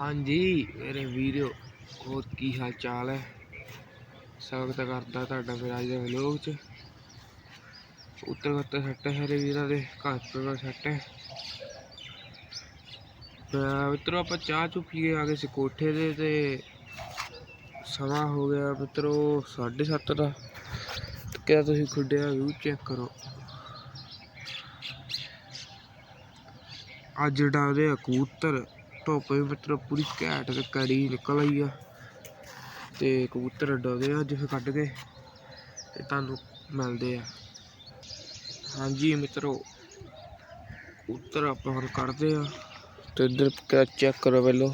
ਹਾਂਜੀ, ਮੇਰੇ ਵੀਰੋ, ਹੋਰ ਕੀ ਹਾਲ ਚਾਲ ਹੈ? ਸਵਾਗਤ ਕਰਦਾ ਤੁਹਾਡਾ ਮੇਰਾ ਅੱਜ ਦੇ ਵਲੋਗ 'ਚ। ਉੱਤਰ ਉੱਤਰ ਸੱਟ ਹੈ ਮੇਰੇ ਵੀਰਾਂ ਦੇ, ਘਰ ਪਰ ਸੱਟ ਹੈ। ਮਿੱਤਰੋ, ਆਪਾਂ ਚਾਹ ਚੁ ਪੀ ਕੇ ਆ ਗਏ ਸੀ ਕੋਠੇ ਦੇ ਤੇ ਸਮਾਂ ਹੋ ਗਿਆ ਮਿੱਤਰੋ 7:30 ਦਾ। ਤੇ ਕਿਹਾ ਤੁਸੀਂ ਖੁੱਡਿਆ ਵਿਊ ਚੈੱਕ ਕਰੋ। ਅੱਜ ਡਾਦੇ ਆ ਕਬੂਤਰ। ਧੁੱਪ ਵੀ ਮਿੱਤਰੋ ਪੂਰੀ ਘੈਂਟ ਤੇ ਕੜੀ ਨਿਕਲ ਆਈ ਆ। ਤੇ ਕਬੂਤਰ ਡੋਦੇ ਅੱਜ ਫਿਰ ਕੱਢ ਕੇ ਤੇ ਤੁਹਾਨੂੰ ਮਿਲਦੇ ਆ। ਹਾਂਜੀ ਮਿੱਤਰੋ, ਕਬੂਤਰ ਆਪਾਂ ਹੁਣ ਕੱਢਦੇ ਆ। ਤੇ ਇੱਧਰ ਚੈੱਕ ਕਰੋ ਪਹਿਲੋ।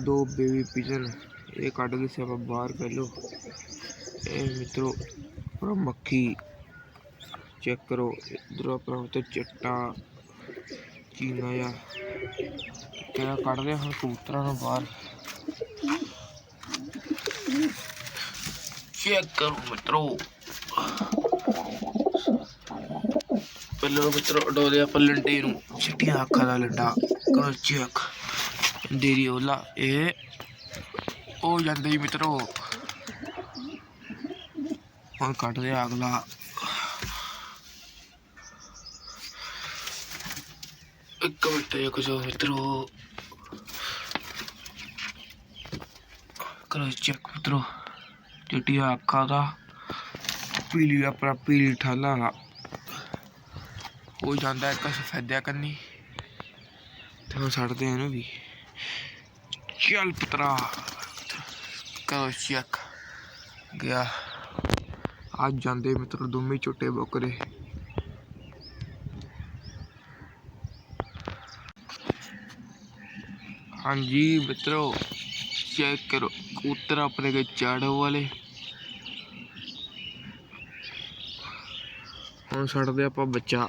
ਦੋ ਬੇਬੀ ਪਿਜਨ ਇਹ ਕੱਢ ਕੇ ਸੀ ਆਪਾਂ ਬਾਹਰ ਪਹਿਲੋ। ਇਹ ਮਿੱਤਰੋ, ਪੂਰਾ ਮੱਖੀ। ਚੈੱਕ ਕਰੋ, ਇਧਰ ਆਪਣਾ ਉੱਤੇ ਚਿੱਟਾ ਚੀਨਾ ਆ ਕਿਹੜਾ ਕੱਢ ਹੁਣ ਕਬੂਤਰਾਂ ਨੂੰ ਬਾਹਰ। ਚੈੱਕ ਕਰੋ ਮਿੱਤਰੋ। ਪਹਿਲਾਂ ਮਿੱਤਰੋ ਡੋਲੇ ਆਪਾਂ ਲੰਡੇ ਨੂੰ। ਚਿੱਟੀਆਂ ਅੱਖਾਂ ਦਾ ਲੰਡਾ। ਕਰੋ ਚੈੱਕ ਦੇਰੀ ਉਹਲਾ ਇਹ ਉਹ ਜਾਂਦੇ ਹੀ ਮਿੱਤਰੋ। ਹੁਣ ਕੱਢਦੇ ਆ ਅਗਲਾ। ਇੱਕ ਮਿੰਟ ਇੱਕ ਜੋ ਮਿੱਤਰੋ ਕਰੋ ਚੈੱਕ ਮਿੱਤਰੋ ਚਿੱਟੀਆਂ ਅੱਖਾਂ ਦਾ ਪੀਲੀ ਆਪਣਾ ਪੀਲੀ ਠਾਲਾ ਹੋ ਜਾਂਦਾ ਇੱਕ ਸਫੈਦਿਆ ਕੰਨੀ ਤੇ ਹੁਣ ਛੱਡਦੇ ਇਹਨੂੰ ਵੀ ਚੱਲ ਪੁੱਤਰਾ ਕਰੋ ਚੈੱਕ ਗਿਆ ਅੱਜ ਜਾਂਦੇ ਮਿੱਤਰ ਦੋਵੇਂ ਝੋਟੇ ਬੱਕਰੇ ਹਾਂਜੀ ਮਿੱਤਰੋ ਚੈੱਕ ਕਰੋ। ਕਬੂਤਰ ਆਪਣੇ ਕੇ ਚਾੜੋ ਵਾਲੇ। ਹੁਣ ਛੱਡਦੇ ਆਪਾਂ ਬੱਚਾ।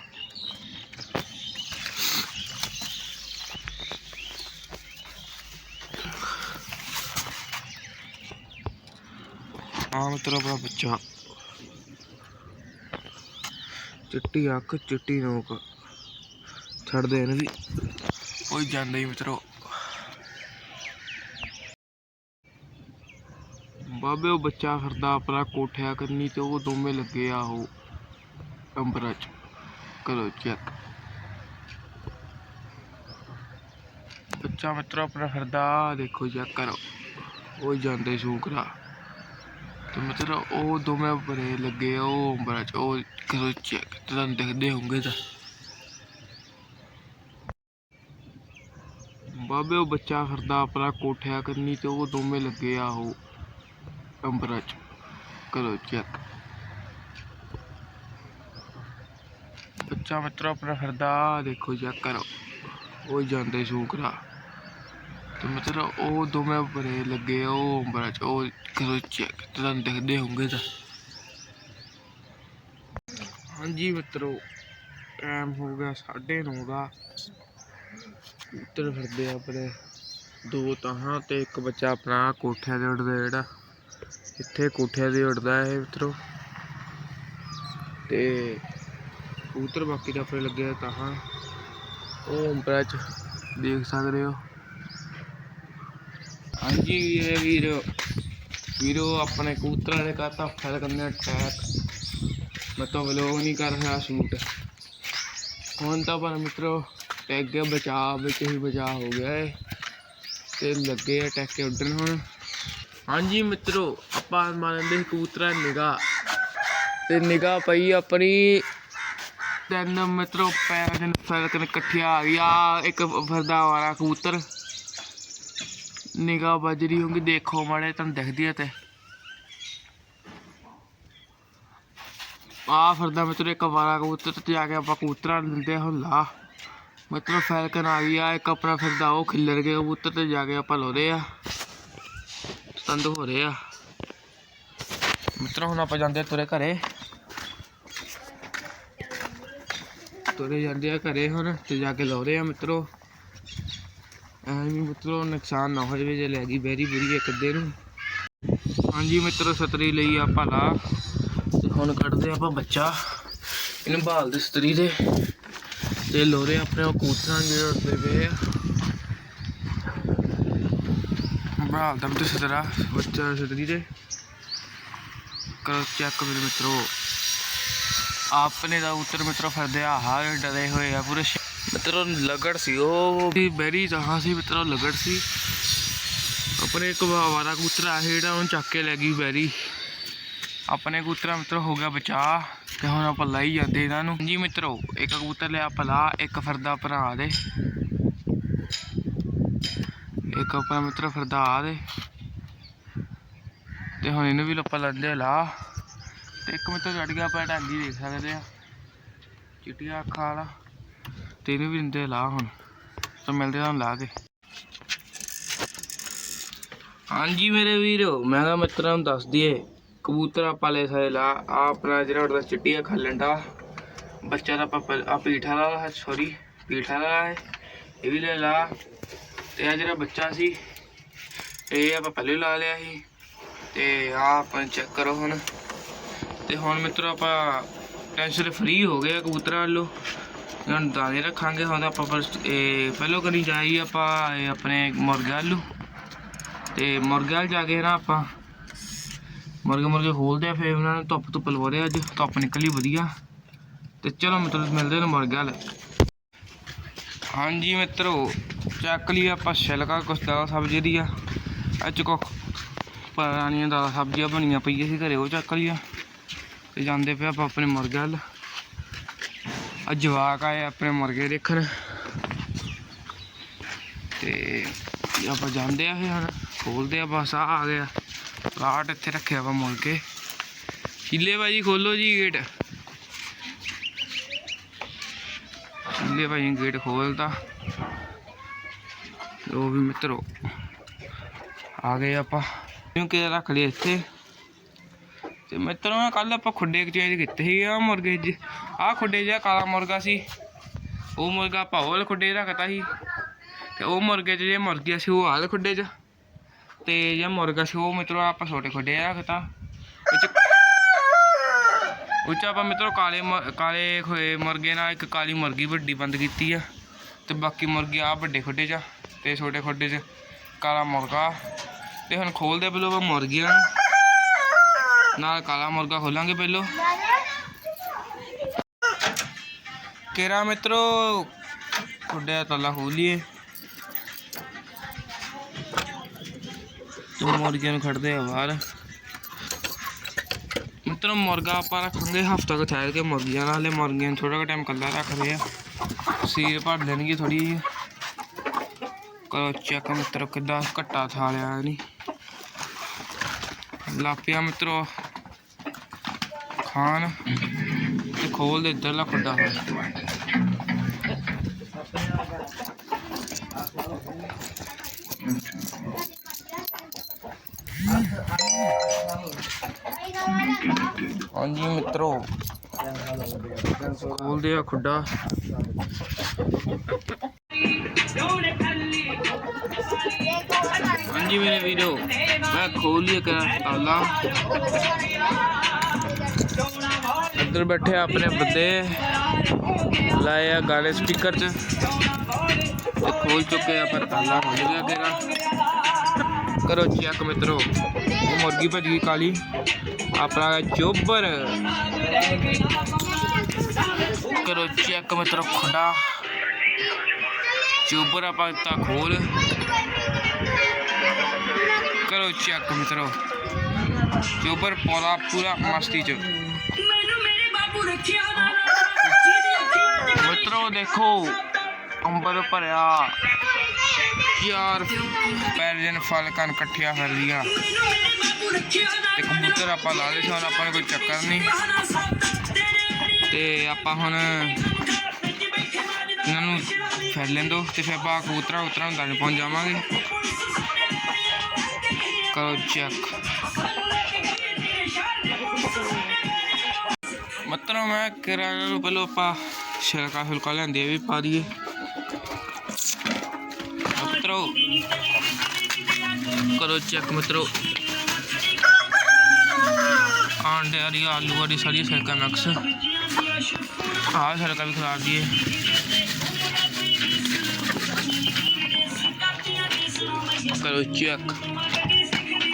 ਆ ਮਿੱਤਰੋ ਆਪਣਾ ਬੱਚਾ। ਚਿੱਟੀ ਅੱਖ, ਚਿੱਟੀ ਨੋਕ। ਛੱਡਦੇ ਇਹਨੂੰ ਵੀ। ਕੋਈ ਜਾਂਦੇ ਹੀ ਮਿੱਤਰੋ। ਬਾਬੇ, ਉਹ ਬੱਚਾ ਫਿਰਦਾ ਆਪਣਾ ਕੋਠਿਆ ਕਰਨੀ ਤੇ ਉਹ ਦੋਵੇਂ ਲੱਗੇ ਆ ਉਹ ਅੰਬਰਾਂ ਚ। ਕਰੋ ਚੈੱਕ ਬੱਚਾ ਮਿੱਤਰੋ ਆਪਣਾ ਫਿਰਦਾ ਦੇਖੋ ਚੈੱਕ ਕਰੋ। ਉਹ ਜਾਂਦੇ ਸ਼ੂਕਰਾ। ਤੇ ਮਤਲਬ ਉਹ ਦੋਵੇਂ ਬਰੇ ਲੱਗੇ ਉਹ ਅੰਬਰਾਂ ਚ। ਉਹ ਕਰੋ ਚੈੱਕ ਤੁਹਾਨੂੰ ਦਿਖਦੇ ਹੋਣਗੇ ਤਾਂ। ਬਾਬੇ, ਉਹ ਬੱਚਾ ਫਿਰਦਾ ਆਪਣਾ ਕੋਠਿਆ ਕਰਨੀ ਤੇ ਉਹ ਦੋਵੇਂ ਲੱਗੇ ਆ ਉਹ। ਅੰਬਰਾਂ ਕਰੋ ਚੈੱਕ ਬੱਚਾ ਮਿੱਤਰੋ, ਆਪਣਾ ਫਿਰਦਾ ਦੇਖੋ ਚੈੱਕ ਕਰੋ। ਉਹ ਜਾਂਦੇ ਸ਼ੂਕਰਾ। ਤੇ ਮਤਲਬ ਉਹ ਦੋਵੇਂ ਬਰੇ ਲੱਗੇ, ਉਹ ਅੰਬਰਾਂ ਚ। ਉਹ ਕਰੋ ਚੈੱਕ ਤੁਹਾਨੂੰ ਦਿਖਦੇ ਹੋਣਗੇ ਤਾਂ। ਹਾਂਜੀ ਮਿੱਤਰੋ ਟਾਈਮ ਹੋ ਗਿਆ 9:30 ਦਾ। ਉੱਤਰ ਫਿਰਦੇ ਆਪਣੇ। ਦੋ ਤਾਹਾਂ ਤੇ ਇੱਕ ਬੱਚਾ ਆਪਣਾ ਕੋਠਿਆਂ ਦੇ ਉੱਡਦਾ ਜਿਹੜਾ। ਇੱਥੇ ਕੋਠਿਆਂ 'ਤੇ ਉੱਡਦਾ ਹੈ ਮਿੱਤਰੋ ਤੇ ਕਬੂਤਰ ਬਾਕੀ ਤਾਂ ਆਪਣੇ ਲੱਗੇ ਤਾਂ ਤਾਹਾਂ ਉਹ ਅੰਬਰਾਂ ਚ ਦੇਖ ਸਕਦੇ ਹੋ। ਹਾਂਜੀ ਵੀਰੇ ਵੀਰ। ਵੀਰੋ, ਆਪਣੇ ਕਬੂਤਰਾਂ ਨੇ ਕਰਤਾ ਫੈਲ ਕਰਨੇ ਅਟੈਕ ਮੈਂ ਤਾਂ ਵਲੋਗ ਨਹੀਂ ਕਰ ਰਿਹਾ ਸ਼ੂਟ ਹੁਣ ਤਾਂ ਪਰ ਮਿੱਤਰੋ ਟੈਗ ਬਚਾਅ ਵਿੱਚ ਹੀ ਬਚਾਅ ਹੋ ਗਿਆ ਹੈ ਤੇ ਲੱਗੇ ਆ ਟੈਕੇ ਉੱਡਣ ਹੁਣ। ਹਾਂਜੀ ਮਿੱਤਰੋ, ਆਪਾਂ ਮਾਰਨ ਦੇ ਕਬੂਤਰਾਂ ਨਿਗਾ ਤੇ ਨਿਗਾ ਪਈ ਆਪਣੀ ਤਿੰਨ ਮਿੱਤਰੋ, ਪੈਰਾਂ ਦੇ ਫ਼ਰਕ ਇਕੱਠਿਆ ਆ ਗਿਆ ਇੱਕ ਫਿਰਦਾ ਵਾਲਾ ਕਬੂਤਰ। ਨਿਗਾ ਬਜਰੀ ਹੋਊਗੀ, ਦੇਖੋ ਮਾੜੇ ਤੁਹਾਨੂੰ ਦਿਖਦੀ ਹੈ ਤੇ। ਆ ਫਿਰਦਾ ਮਿੱਤਰੋ ਇੱਕ ਵਾਰਾ ਕਬੂਤਰ ਤੇ ਜਾ ਕੇ ਆਪਾਂ ਕਬੂਤਰਾਂ ਨੂੰ ਦਿੰਦੇ ਹਾਂ ਲਾ ਮਿੱਤਰੋ, ਫੈਲਕਨ ਆ ਗਈ ਆ, ਇੱਕ ਆਪਣਾ ਫਿਰਦਾ, ਉਹ ਖਿੱਲਰ ਗਿਆ ਕਬੂਤਰ ਤੇ ਜਾ ਕੇ ਆਪਾਂ ਲਾਉਂਦੇ ਆ। ਤੰਦ ਹੋ ਰਹੇ ਆ। ਮਿੱਤਰੋ, ਹੁਣ ਆਪਾਂ ਜਾਂਦੇ ਆ ਤੁਰੇ ਘਰੇ। ਤੁਰੇ ਜਾਂਦੇ ਆ ਘਰੇ ਹੁਣ ਤੇ ਜਾ ਕੇ ਲਾਉਂਦੇ ਆ ਮਿੱਤਰੋ। ਐਵੇਂ ਮਿੱਤਰੋ, ਨੁਕਸਾਨ ਨਾ ਹੋ ਜਾਵੇ ਜੇ ਲੈ ਗਈ ਬੈਰੀ ਬੁਰੀ ਇੱਕ ਅੱਧੇ ਨੂੰ। ਹਾਂਜੀ ਮਿੱਤਰੋ ਸਤਰੀ ਲਈ ਆਪਾਂ ਲਾ ਤੇ ਹੁਣ ਕੱਢਦੇ ਆਪਾਂ ਬੱਚਾ। ਇਹਨੂੰ ਭਾਲਦੇ ਸਤਰੀ ਦੇ। ਤੇ ਲੋਰੇ ਆਪਣੇ ਉਹ ਕਬੂਤਰਾਂ ਜਿਹੜੇ ਉੱਡਦੇ ਪਏ ਆ। ਬਣਾ ਦਾ ਤੇ ਸਦਰਾ ਬੱਚਾ ਸਦਰੀ ਦੇ। ਕਰੋ ਚੈੱਕ ਮੇਰੇ ਮਿੱਤਰੋ। ਆਪਣੇ ਦਾ ਉੱਤਰ ਮਿੱਤਰੋ ਫਿਰਦੇ ਆ ਹਾਰ ਡਰੇ ਹੋਏ ਆ ਪੂਰੇ ਮਿੱਤਰੋ, ਲਗੜ ਸੀ, ਉਹ ਵੀ ਬੈਰੀ ਜਹਾਂ ਸੀ ਮਿੱਤਰੋ, ਲਗੜ ਸੀ। ਆਪਣੇ ਇੱਕ ਵਾਰਾ ਕਬੂਤਰ ਆ ਜਿਹੜਾ ਉਹਨੂੰ ਚੱਕ ਕੇ ਲੈ ਗਈ ਬੈਰੀ ਆਪਣੇ ਕਬੂਤਰਾਂ ਮਿੱਤਰੋ, ਹੋ ਗਿਆ ਬਚਾ ਤੇ ਹੁਣ ਆਪਾਂ ਲਾਈ ਜਾਂਦੇ ਇਹਨਾਂ ਨੂੰ। ਜੀ ਮਿੱਤਰੋ, ਇੱਕ ਕਬੂਤਰ ਲਿਆ ਪਲਾ ਇੱਕ ਫਰਦਾ ਭਰਾ ਦੇ। ਇੱਕ ਆਪਣਾ ਮਿੱਤਰ ਫਿਰਦਾ ਦੇ। ਤੇ ਹੁਣ ਇਹਨੂੰ ਵੀ ਲੱਪਾ ਲੈਂਦੇ ਲਾ। ਤੇ ਇੱਕ ਮਿੱਤਰ ਚੜ ਗਿਆ, ਆਪਾਂ ਢਾਂਗੀ ਦੇਖ ਸਕਦੇ ਆ ਚਿੱਟੀਆਂ ਅੱਖਾਂ ਵਾਲਾ। ਤੇ ਇਹਨੂੰ ਵੀ ਦਿੰਦੇ ਲਾ ਹੁਣ। ਤਾਂ ਮਿਲਦੇ ਤੁਹਾਨੂੰ ਲਾ ਕੇ। ਹਾਂਜੀ ਮੇਰੇ ਵੀਰੋ, ਮੈਂ ਕਿਹਾ ਮਿੱਤਰਾਂ ਨੂੰ ਦੱਸ ਦਈਏ, ਕਬੂਤਰ ਆਪਾਂ ਲੈ ਸਕਦੇ ਲਾ। ਆ ਆਪਣਾ ਜਿਹੜਾ ਉਹਦਾ ਚਿੱਟੀਆਂ ਖਾਲਣ ਦਾ ਬੱਚਾ ਦਾ ਆਪਾਂ ਪਹਿ- ਆ ਪੀਠਾ ਵਾਲਾ ਹੈ ਸੌਰੀ ਪੀਠਾ ਵਾਲਾ ਇਹ ਵੀ ਲੈ ਲਾ। ਤੇ ਆ ਜਿਹੜਾ ਬੱਚਾ ਸੀ ਇਹ ਆਪਾਂ ਪਹਿਲੇ ਲਾ ਲਿਆ ਸੀ, ਤੇ ਆ ਆਪਾਂ ਚੈੱਕ ਕਰੋ ਹੁਣ। ਤੇ ਹੁਣ ਮਿੱਤਰੋ ਆਪਾਂ ਟੈਂਸ਼ਨ ਫ੍ਰੀ ਹੋ ਗਏ ਆ ਕਬੂਤਰਾਂ ਵੱਲੋਂ। ਹੁਣ ਦਾਣੇ ਰੱਖਾਂਗੇ, ਹੁਣ ਆਪਾਂ ਫਸਟ ਇਹ ਪਹਿਲੋਂ ਕਰੀ ਜਾਈ ਆਪਾਂ ਇਹ ਆਪਣੇ ਮੁਰਗੇ ਵੱਲੋਂ। ਤੇ ਮੁਰਗੇ ਵੱਲ ਜਾ ਕੇ ਨਾ ਆਪਾਂ ਮੁਰਗੇ ਮੁਰਗੇ ਖੋਲਦੇ ਆ ਫਿਰ ਉਹਨਾਂ ਨੂੰ ਧੁੱਪ ਧੁੱਪ ਲਵਾਉਂਦੇ ਆ ਅੱਜ, ਧੁੱਪ ਨਿਕਲੀ ਵਧੀਆ। ਤੇ ਚਲੋ ਮਿੱਤਰੋ ਮਿਲਦੇ ਨੇ ਮੁਰਗੇ ਵੱਲ। ਹਾਂਜੀ ਮਿੱਤਰੋ ਚੱਕ ਲਈ ਆਪਾਂ ਛਿਲਕਾ ਕੁਛ ਦਾਲ ਸਬਜ਼ੀ ਦੀ ਆ। ਅੱਜ ਕੋ ਪੁਰਾਣੀਆਂ ਦਾਲ ਸਬਜ਼ੀਆਂ ਬਣੀਆਂ ਪਈਆਂ ਸੀ ਘਰੇ, ਉਹ ਚੱਕ ਲਈਆਂ ਤੇ ਜਾਂਦੇ ਪਏ ਆਪਾਂ ਆਪਣੇ ਮੁਰਗੇ ਵੱਲ। ਅੱਜ ਜਵਾਕ ਆਏ ਆਪਣੇ ਮੁਰਗੇ ਦੇਖਣ। ਤੇ ਆਪਾਂ ਜਾਂਦੇ ਆ ਫਿਰ ਹੁਣ ਖੋਲਦੇ ਆ ਬਸ ਆ ਆ ਗਿਆ। ਪਲਾਟ ਇੱਥੇ ਰੱਖਿਆ ਵਾ ਮੁਰਗੇ। ਸ਼ੀਲੇ ਭਾਜੀ, ਖੋਲੋ ਜੀ ਗੇਟ ਸ਼ੀਲੇ ਭਾਜੀ ਨੇ ਗੇਟ ਖੋਲਤਾ। ਉਹ ਵੀ ਮਿੱਤਰੋ, ਆ ਗਏ ਆਪਾਂ। ਕਿਉਂਕਿ ਰੱਖ ਲਈ ਇੱਥੇ? ਤੇ ਮਿੱਤਰੋ ਕੱਲ ਆਪਾਂ ਖੁੱਡੇ ਚੇਂਜ ਕੀਤੇ ਸੀ ਆ ਮੁਰਗੇ ਜੀ। ਆ ਖੁੱਡੇ ਜਿਹਾ ਕਾਲਾ ਮੁਰਗਾ ਸੀ। ਉਹ ਮੁਰਗਾ ਆਪਾਂ ਉਹ ਵਾਲੇ ਖੁੱਡੇ 'ਚ ਰੱਖਤਾ ਸੀ। ਤੇ ਉਹ ਮੁਰਗੇ 'ਚ ਜੇ ਮੁਰਗੀਆਂ ਸੀ ਉਹ ਆਲੇ ਖੁੱਡੇ 'ਚ। ਤੇ ਜੇ ਮੁਰਗਾ ਸੀ, ਉਹ ਮਿੱਤਰੋ, ਆਪਾਂ ਛੋਟੇ ਖੁੱਡੇ 'ਚ ਰੱਖਤਾ। ਉਹ 'ਚ ਉਹ 'ਚ ਆਪਾਂ ਮਿੱਤਰੋ, ਕਾਲੇ ਮੁਰ- ਕਾਲੇ ਖੋਏ ਮੁਰਗੇ ਨਾਲ ਇੱਕ ਕਾਲੀ ਮੁਰਗੀ ਵੱਡੀ ਬੰਦ ਕੀਤੀ ਆ। ਤੇ ਬਾਕੀ ਮੁਰਗੇ ਆ ਵੱਡੇ ਖੁੱਡੇ 'ਚ ਆ। ਤੇ ਛੋਟੇ ਖੋਡੇ 'ਚ ਕਾਲਾ ਮੁਰਗਾ ਤੇ ਹੁਣ ਖੋਲਦੇ ਪਹਿਲੋਂ ਆਪਾਂ ਮੁਰਗੀਆਂ ਨੂੰ। ਨਾਲ ਕਾਲਾ ਮੁਰਗਾ ਖੋਲਾਂਗੇ ਪਹਿਲੋਂ। ਕੇਰਾ ਮਿੱਤਰੋ? ਖੁੱਡੇ ਦਾ ਤਾਲਾ ਖੋਲੀਏ ਤੇ ਮੁਰਗੀਆਂ ਨੂੰ ਖੜਦੇ ਆ ਬਾਹਰ। ਮਿੱਤਰੋ, ਮੁਰਗਾ ਆਪਾਂ ਰੱਖਾਂਗੇ ਹਫਤਾ ਕੁ ਠਹਿਰ ਕੇ ਮੁਰਗੀਆਂ ਨਾਲੇ ਮੁਰਗੀਆਂ ਨੂੰ ਥੋੜਾ ਜਿਹਾ ਟਾਈਮ ਕੱਲਾ ਰੱਖਦੇ ਆ। ਸੀਰ ਭਰ ਦੇਣਗੇ ਥੋੜੀ ਜਿਹੀ। ਕਰੋ ਚੈੱਕ ਮਿੱਤਰੋ, ਕਿੱਦਾਂ ਘੱਟਾ ਥਾ ਲਿਆ ਨਹੀਂ ਲਾਪਿਆ ਮਿੱਤਰੋ ਖਾਨ ਤੇ ਖੋਲ ਦੇ ਇੱਧਰਲਾ ਖੁੱਡਾ। ਹਾਂਜੀ ਮਿੱਤਰੋ ਖੋਲਦੇ ਆ ਖੁੱਡਾ। ਹਾਂਜੀ ਮੇਰੇ ਵੀਰੋ ਮੈਂ ਖੋਲ ਲਿਆ ਕਰਾਂ ਤਾਲਾ ਇੱਧਰ ਬੈਠੇ ਆ ਆਪਣੇ ਬੰਦੇ ਲਾਏ ਆ ਗਾਣੇ ਸਪੀਕਰ 'ਚ ਤੇ ਖੋਲ ਚੁੱਕੇ ਆ ਪਰ ਤਾਲਾ ਖੁੱਲ ਗਿਆ ਤੇਰਾ ਕਰੋ ਚੈੱਕ ਮਿੱਤਰੋ ਉਹ ਮੁਰਗੀ ਭੱਜ ਗਈ ਕਾਲੀ ਆਪਣਾ ਚੋਬਰ ਕਰੋ ਚੈੱਕ ਮਿੱਤਰੋ ਕਰੋ ਚੈੱਕ ਮਿੱਤਰੋ। ਚੋਬਰ ਪੂਰਾ ਪੂਰਾ ਮਸਤੀ 'ਚ। ਮਿੱਤਰੋ ਦੇਖੋ ਅੰਬਰ ਭਰਿਆ। ਯਾਰ ਪੈਰਜਨ ਫਲਕਨ ਇਕੱਠੀਆਂ ਫਿਰ ਲੀਆਂ ਤੇ ਕਬੂਤਰ ਆਪਾਂ ਲਾ ਲਏ ਸੀ ਹੁਣ ਆਪਾਂ ਨੂੰ ਕੋਈ ਚੱਕਰ ਨਹੀਂ। ਤੇ ਆਪਾਂ ਹੁਣ ਇਹਨਾਂ ਨੂੰ ਫਿਰ ਲੈਂਦੋ ਤੇ ਫਿਰ ਆਪਾਂ ਕਬੂਤਰਾਂ ਉਤਰਾਂ ਨੂੰ ਦਾਣੇ ਪਹੁੰਚ ਜਾਵਾਂਗੇ। ਕਰੋ ਚੈੱਕ ਮਤਲਬ ਮੈਂ ਕਿਰਾਣਾ ਨੂੰ ਪਹਿਲਾਂ ਆਪਾਂ ਛਿਲਕਾ ਫੁਲਕਾ ਲੈਂਦੇ ਵੀ ਪਾ ਦਈਏ। ਮਿੱਤਰੋ ਕਰੋ ਚੈੱਕ ਮਿੱਤਰੋ ਆਂਡੇ ਵਾਲੀ ਆਲੂ ਵਾਲੀ ਸਾਰੀ ਛਿਲਕਾ ਮਿਕਸ ਆਹ ਛਿਲਕਾ ਵੀ ਖਿਲਾ ਦਈਏ। ਕਰੋ ਚੈੱਕ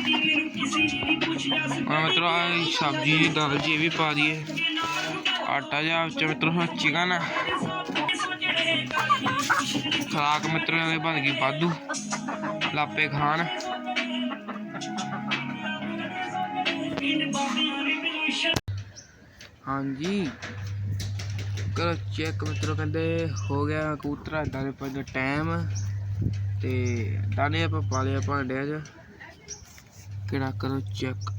ਆ ਮਿੱਤਰੋ ਆ ਸਬਜ਼ੀ ਦਾਲ ਜੀ ਇਹ ਵੀ ਪਾ ਦਈਏ। ਆਟਾ ਜਿਹਾ ਵਿੱਚ ਮਿੱਤਰੋ ਚਿਕਨ ਖਰਾਕ ਮਿੱਤਰੋ ਦੇ ਬਣ ਗਈ ਵਾਧੂ। ਲਾਪੇ ਖਾਣ। ਹਾਂਜੀ। ਕਰੋ ਚੈੱਕ ਮਿੱਤਰੋ ਕਹਿੰਦੇ ਹੋ ਗਿਆ ਕੂਤਰਾ ਦਾਣੇ ਪਾਣ ਦਾ ਟਾਈਮ ਤੇ ਦਾਣੇ ਆਪਾਂ ਪਾ ਲਿਆ ਭਾਂਡਿਆਂ 'ਚ। ਕਿਹੜਾ ਕਰੋ ਚੈੱਕ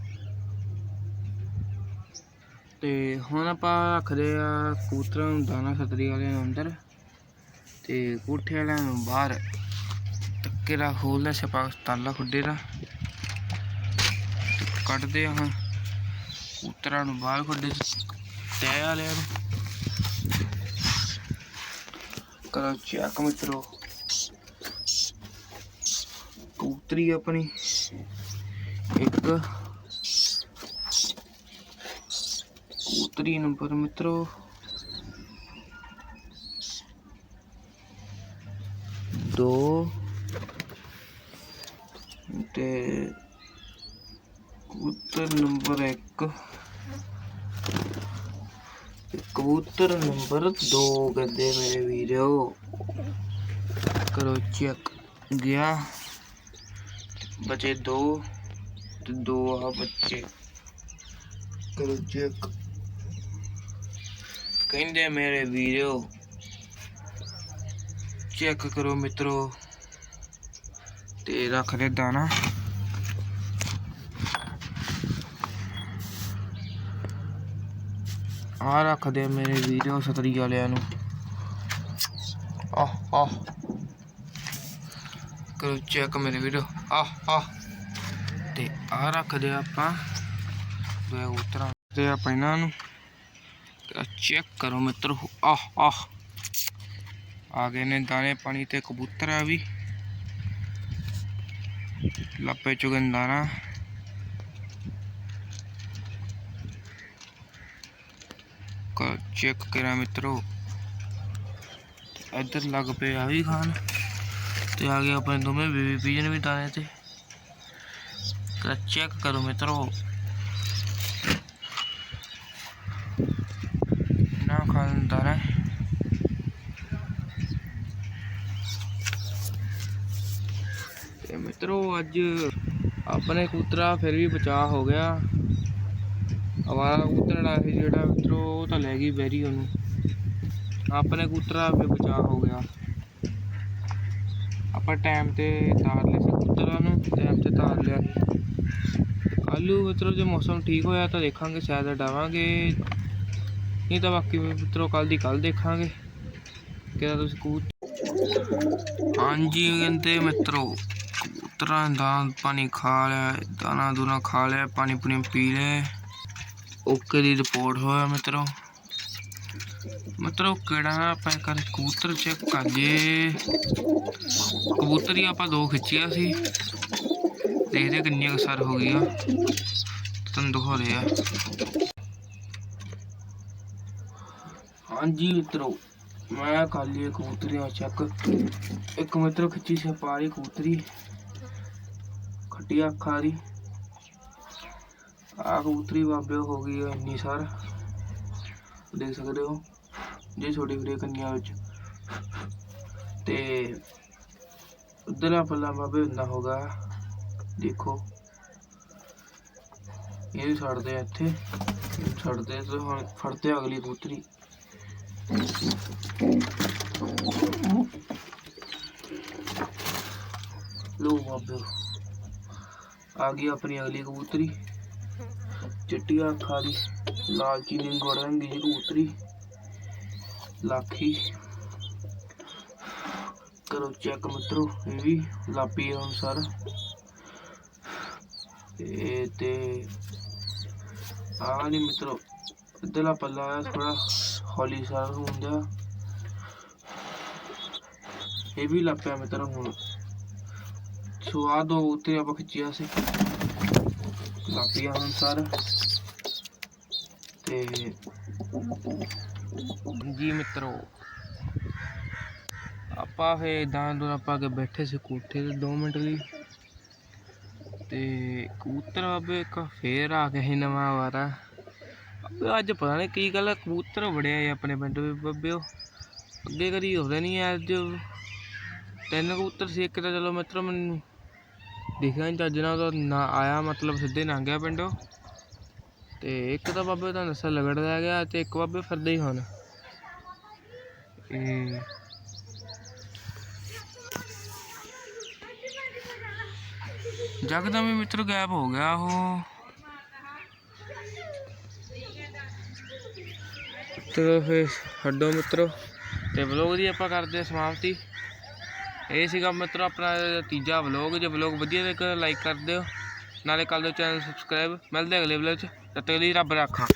ਤੇ ਹੁਣ ਆਪਾਂ ਰੱਖਦੇ ਆ ਕੂਤਰਾਂ ਨੂੰ ਦਾਣਾ ਸਤਰੀ ਵਾਲਿਆਂ ਨੂੰ ਅੰਦਰ ਤੇ ਕੋਠੇ ਵਾਲਿਆਂ ਨੂੰ ਬਾਹਰ। ਟੱਕੇ ਦਾ ਖੋਲਦਾ ਛਪਾ ਤਾਲਾ ਖੁੱਡੇ ਦਾ। ਕੱਢਦੇ ਆ ਹੁਣ ਕੂਤਰਾਂ ਨੂੰ ਬਾਹਰ ਖੁੱਡੇ ਚ ਤੈ ਵਾਲਿਆਂ ਨੂੰ। ਕਰੋ ਚੈੱਕ ਮਿੱਤਰੋ। ਕਬੂਤਰੀ ਆਪਣੀ ਇੱਕ ਕਬੂਤਰੀ ਨੰਬਰ ਮਿੱਤਰੋ ਦੋ ਤੇ ਕਬੂਤਰ ਨੰਬਰ ਇੱਕ ਤੇ ਕਬੂਤਰ ਨੰਬਰ 2 ਕਹਿੰਦੇ ਮੇਰੇ ਵੀਰੋ ਕਰੋ ਚੈੱਕ ਗਿਆ ਬਚੇ ਦੋ ਤੇ ਦੋ ਆ ਬੱਚੇ। ਕਰੋ ਚੈੱਕ ਕਹਿੰਦੇ ਮੇਰੇ ਵੀਰੋ ਚੈੱਕ ਕਰੋ ਮਿੱਤਰੋ। ਤੇ ਰੱਖ ਦੇ ਦਾਣਾ। ਆ ਰੱਖ ਦੇ ਮੇਰੇ ਵੀਰੋ ਸਤਰੀ ਵਾਲਿਆਂ ਨੂੰ। ਆਹ ਆਹ। ਕਰੋ ਚੈੱਕ ਮੇਰੇ ਵੀਰੋ। ਆਹ ਆਹ। ਤੇ ਆ ਰੱਖਦੇ ਆਪਾਂ। ਦੋ ਉਤਰਾਂ ਤੇ ਆਪਾਂ ਇਹਨਾਂ ਨੂੰ ਚੈੱਕ ਕਰੋ ਮਿੱਤਰੋ। ਆਹ ਆਹ। ਆ ਗਏ ਨੇ ਦਾਣੇ ਪਾਣੀ ਤੇ ਕਬੂਤਰ ਆ ਵੀ। ਲੱਪੇ ਚੁਗਨ ਦਾਣਾ। ਕਰ ਚੈੱਕ ਕਰਾਂ ਮਿੱਤਰੋ। ਇੱਧਰ ਲੱਗ ਪਏ ਆ ਵੀ ਖਾਣ। ਤੇ ਆ ਗਏ ਆਪਣੇ ਦੋਵੇਂ ਬੀਬੀ ਪੀਜਨ ਵੀ ਦਾਣੇ ਤੇ। ਕਰ ਚੈੱਕ ਕਰੋ ਮਿੱਤਰੋ ਨਾ ਖਾਣ ਦਾਣਾ ਤੇ ਅੱਜ ਆਪਣੇ ਕੂਤਰਾ ਫਿਰ ਵੀ ਬਚਾਅ ਹੋ ਗਿਆ। ਆਵਾਰਾ ਕੂਤਰਾ ਸੀ ਜਿਹੜਾ ਮਿੱਤਰੋ ਉਹ ਤਾਂ ਲੈ ਗਈ ਬੈਰੀ ਉਹਨੂੰ। ਆਪਣੇ ਕੂਤਰਾ ਵੀ ਬਚਾਅ ਹੋ ਗਿਆ। ਆਪਾਂ ਟਾਈਮ ਤੇ ਤਾਰ ਲਏ ਸੀ ਕੂਤਰਾਂ ਨੂੰ ਟਾਈਮ ਤੇ ਤਾਰ ਲਿਆ ਸੀ। ਕੱਲੂ ਮਿੱਤਰੋ, ਜੇ ਮੌਸਮ ਠੀਕ ਹੋਇਆ ਤਾਂ ਦੇਖਾਂਗੇ, ਸ਼ਾਇਦ ਡਾਵਾਂਗੇ ਨਹੀਂ ਤਾਂ ਬਾਕੀ ਮਿੱਤਰੋ ਕੱਲ ਦੀ ਕੱਲ ਦੇਖਾਂਗੇ ਕਿਹਦਾ ਤੁਸੀਂ ਕਬੂਤ ਹਾਂਜੀ ਕਹਿੰਦੇ ਮਿੱਤਰੋ ਕਬੂਤਰਾਂ ਦਾ ਪਾਣੀ ਖਾ ਲਿਆ, ਦਾਣਾ ਦੂਣਾ ਖਾ ਲਿਆ, ਪਾਣੀ ਪੂਣੀ ਪੀ ਲਿਆ ਓਕੇ ਦੀ ਰਿਪੋਰਟ ਹੋਇਆ ਮਿੱਤਰੋ। ਮਿੱਤਰੋ, ਕਿਹੜਾ ਨਾ ਆਪਾਂ ਕਰ ਕਬੂਤਰ ਚੈੱਕ ਕਰ ਜੇ ਕਬੂਤਰ ਹੀ ਆਪਾਂ ਦੋ ਖਿੱਚਿਆ ਸੀ। ਦੇਖਦੇ ਕਿੰਨੀ ਕੁ ਸਰ ਹੋ ਗਈਆਂ ਤੁਹਾਨੂੰ ਦਿਖਾਉਂਦੇ ਆ। ਹਾਂਜੀ ਮਿੱਤਰੋ, ਮੈਂ ਖਾਲੀ ਲਈ ਕਬੂਤਰੀਆਂ ਚੈੱਕ ਇੱਕ ਮਿੱਤਰੋ ਖਿੱਚੀ ਸੀ ਪਾਰੀ ਕਬੂਤਰੀ, ਖੱਟੀ ਅੱਖਾਂ ਦੀ ਆ ਕਬੂਤਰੀ ਬਾਬੇ ਹੋ ਗਈ ਆ ਇੰਨੀ ਸਰ। ਦੇਖ ਸਕਦੇ ਹੋ, ਜੇ ਛੋਟੀ ਵੀਡੀਓ ਕੰਨੀਆਂ ਵਿੱਚ। ਤੇ ਉਧਰ ਪੱਲਾ ਬਾਬੇ ਹੁੰਦਾ ਹੋਗਾ। ਦੇਖੋ। ਇਹ ਵੀ ਛੱਡਦੇ ਆ ਇੱਥੇ। ਛੱਡਦੇ ਤੇ ਹੁਣ ਫੜਦੇ ਆ ਅਗਲੀ ਕਬੂਤਰੀ। ਲੋ ਬਾਬੇ। ਆ ਗਈ ਆਪਣੀ ਅਗਲੀ ਕਬੂਤਰੀ। ਚਿੱਟੀ ਅੱਖਾਂ ਦੀ ਲਾਲ ਚੀਨੀ ਗੋੜ ਰੰਗੀ ਦੀ ਕਬੂਤਰੀ। ਲਾਖੀ ਕਰੋ ਚੈੱਕ ਮਿੱਤਰੋ, ਇਹ ਵੀ ਲਾਪੀ ਅਨੁਸਾਰ ਤੇ ਤੇ ਆ ਨਹੀਂ ਮਿੱਤਰੋ, ਇਧਰਲਾ ਪੱਲਾ ਥੋੜਾ ਹੌਲੀ ਸਾਰ ਹੁੰਦਾ। ਇਹ ਵੀ ਲੱਪਿਆ ਮਿੱਤਰੋ ਹੁਣ। ਸਵਾਦ ਆ ਦੋ ਉੱਤੇ ਆਪਾਂ ਖਿੱਚਿਆ ਸੀ। ਲਾਪੀ ਅਨੁਸਾਰ। ਤੇ ਜੀ ਮਿੱਤਰੋ, ਆਪਾਂ ਫੇ ਇਦਾਂ ਦੋ ਆਪਾਂ ਕੇ ਬੈਠੇ ਸੀ ਕੋਠੇ ਤੇ 2 ਮਿੰਟ ਲਈ ਤੇ ਕਬੂਤਰ ਬਾਬੇ, ਇੱਕ ਫੇਰ ਆ ਗਿਆ ਨਵਾਂ ਵਾਰਾ। ਅੱਜ ਪਤਾ ਨਹੀਂ ਕੀ ਗੱਲ ਹੈ ਕਬੂਤਰ ਬੜਿਆ ਏ ਆਪਣੇ ਪਿੰਡ ਵਿੱਚ ਬਾਬੇ ਉਹ। ਅੱਗੇ ਕਦੀ ਹੋਦੇ ਨਹੀਂ ਅੱਜ ਤਿੰਨ ਕਬੂਤਰ ਸੀ, ਇੱਕ ਤਾਂ ਚਲੋ ਮਿੱਤਰ ਮੈਨੂੰ ਦਿਖਿਆ ਨਹੀਂ ਚੱਜ ਨਾਲ ਨਾ ਆਇਆ ਮਤਲਬ ਸਿੱਧੇ ਲੰਘ ਗਿਆ ਪਿੰਡੋਂ ਤੇ ਇੱਕ ਤਾਂ ਬਾਬੇ ਦਾ ਨਸਾ ਲਗੜ ਰਹਿ ਗਿਆ ਤੇ ਇੱਕ ਬਾਬੇ ਫਿਰਦੇ ਹੀ ਹੁਣ। ਇਹ ਜਗਦਮ ਹੀ ਮਿੱਤਰ ਗਾਇਬ ਹੋ ਗਿਆ ਉਹ। ਚਲੋ ਫਿਰ ਛੱਡੋ ਮਿੱਤਰੋ। ਤੇ ਵਲੋਗ ਦੀ ਆਪਾਂ ਕਰਦੇ ਹਾਂ ਸਮਾਪਤੀ। ਇਹ ਸੀਗਾ ਮਿੱਤਰੋ ਆਪਣਾ ਤੀਜਾ ਵਲੋਗ ਜੇ ਵਲੋਗ ਵਧੀਆ ਲੱਗਾ ਲਾਈਕ ਕਰ ਦਿਓ। ਨਾਲੇ ਕਰ ਦਿਓ ਚੈਨਲ ਸਬਸਕ੍ਰਾਈਬ ਮਿਲਦੇ ਅਗਲੇ ਵਲੋਗ ਚ। ਤਦ ਤੱਕ ਲਈ ਰੱਬ ਰੱਖਾਂ।